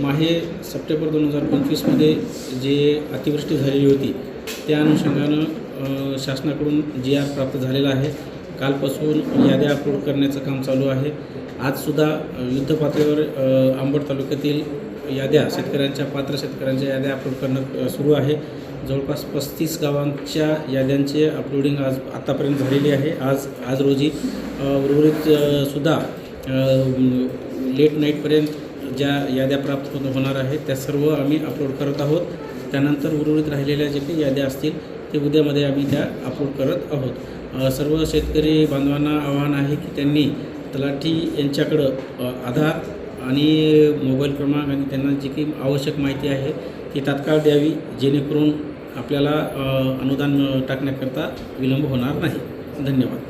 माहे सप्टेंबर दोन हजार पंचवीसमध्ये जे अतिवृष्टी झालेली होती त्या अनुषंगानं शासनाकडून जी आर प्राप्त झालेला आहे. कालपासून याद्या अपलोड करण्याचं काम चालू आहे. आजसुद्धा युद्धपातळीवर अ, अंबड तालुक्यातील याद्या शेतकऱ्यांच्या पात्र शेतकऱ्यांच्या याद्या अपलोड करणं सुरू आहे. जवळपास पस्तीस गावांच्या याद्यांचे अपलोडिंग आज आत्तापर्यंत झालेली आहे. आज आज रोजी उर्वरित सुद्धा लेट नाईटपर्यंत ज्या याद्या प्राप्त होत- होणार आहेत त्या सर्व आम्ही अपलोड करत आहोत. त्यानंतर उर्वरित राहिलेल्या जे काही याद्या असतील ते उद्यामध्ये आम्ही त्या अपलोड करत आहोत. सर्व शेतकरी बांधवांना आव्हान आहे की त्यांनी तलाठी यांच्याकडं आधार आणि मोबाईल क्रमांक आणि त्यांना जी काही आवश्यक माहिती आहे ती तात्काळ द्यावी जेणेकरून आपल्याला अनुदान टाकण्याकरता विलंब होणार नाही. धन्यवाद.